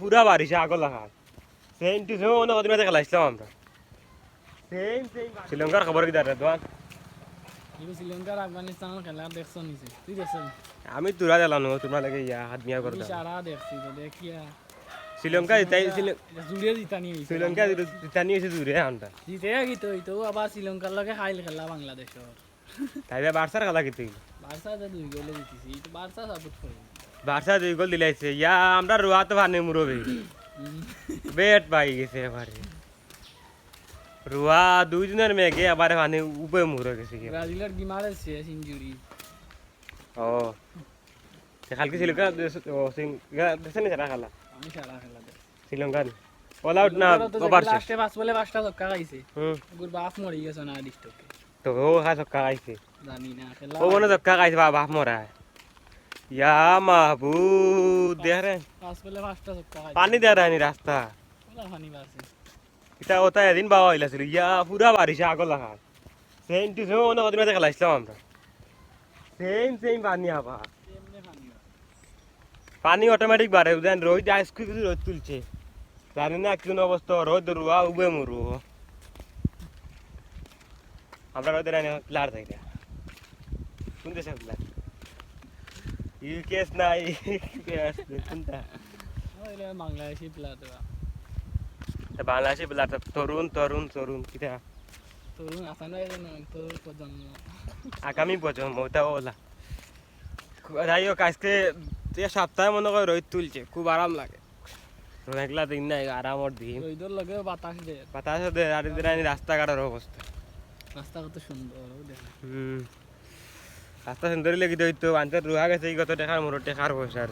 পুরা বারিশে আগল লাগা সেম টু সেম অন্য কদিন মাঝে খেলাইছিলাম আমরা সেম সেম শ্রীলঙ্কার খবর কি দাঁড়া দোয়ান শ্রীলঙ্কার আফগানিস্তানের খেলা দেখছ নিছে তুই দেখছ আমি তুরা দিলাম তোমরা লাগে ইয়া হাত মিয়া করে সারা দেখছি দেখিয়া শ্রীলঙ্কা জিতাই জুড়ে জিতা নিয়ে হইছে। শ্রীলঙ্কা জিতানি হয়েছে দূরে আনটা জিতে গিত হইতো আবার শ্রীলঙ্কার লগে হাইল খেলা বাংলাদেশর তাই বার্সার খেলা কিন্তু বার্সা তো দুই গোলে জিতিছি বার্সা সাপোর্ট করে বার্সা দুই গোল দিলাইছে। ইয়া আমরা রোয়া তো ভানে মুরবে বেট পাই গেছে এবারে। রোয়া দুই দিনের মেঘে এবারে ভানে উপে মুরে গেছে ব্রাজিলের গিমারের শেষ ইঞ্জুরি ও। কালকে শ্রীলঙ্কা ও শ্রীলঙ্কা সেটা খেলা? আমি সারা খেলা দেখছি শ্রীলঙ্কা অল আউট না ওভার লাস্টে পাঁচ বলে পাঁচটা ছক্কা খাইছে। হুম। গুর বাপ মরে গেছে না ডিস্টকে তো ও খা ছক্কা খাইছে। জানি না খেলা ও মনে ছক্কা খাইছে বাপ মরা ইয়া মাহবুব খাইছে পানি দেয় রাস্তা এটা ওটা এদিন বাবা হইলাছিল ইয়া পুরা বারিশে আগল লাগা। সেম টু সেম অন্য কদিন মাঝে খেলাইছিলাম আমরা সেম সেম পানি আবা। পানি অটোমেটিক বাড়ে দেন রোদ আইসক্রিম কিছু রোদ তুলছে। জানি না কোন অবস্থা রোদ রুয়া উবে মরু আমরা রোদ রানি প্লার থেকে দেশে প্লার ইউকেস না ইউকেস কোনটা ওইলে বাংলাদেশি প্লেয়ার বাংলাদেশি প্লার তরুণ তরুণ তরুণ কিটা তরুণ আসান তরুণ প্রজন্ম আগামী প্রজন্ম ওটা ওলা। যাই হোক আজকে সপ্তাহে মনে করে রোদ তুলছে খুব আরাম লাগে। মেঘলা দিন নাই আরামর দিন। রইদর লগে বাতাস দে বাতাস দে আর রাস্তাঘাটের অবস্থা রাস্তা কত সুন্দর হুম রাস্তা সুন্দরী লেগে দিত আনতে রুহা গেছে কত টেকার মোর টেকার পয়সা আর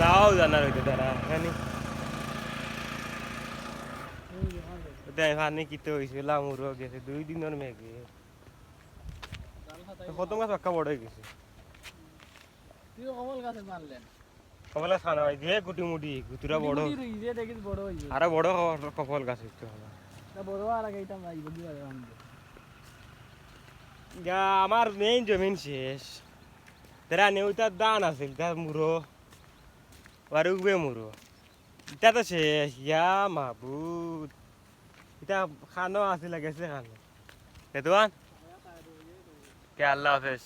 তাও জানার হইতো তারা জানি পানি কিতে হয়েছিল মোর গেছে দুই দিনের মেঘে কত মাছ পাক্কা বড় হয়ে গেছে কমল গাছে মারলেন কমলা খানা দিয়ে গুটি মুটি গুতুরা বড় আরও বড় কপাল গাছ বড় আর আগে এটা আমার মেইন জমিন শেষ। তারা নেউতার দান আছিল তার মুরো। আর উগবে মুরো। ইটা তো শেষ, ইয়া মাহবুদ ইটা খানো আছিল গেছে খানো। কেতুয়ান কে আল্লাহ হাফেজ।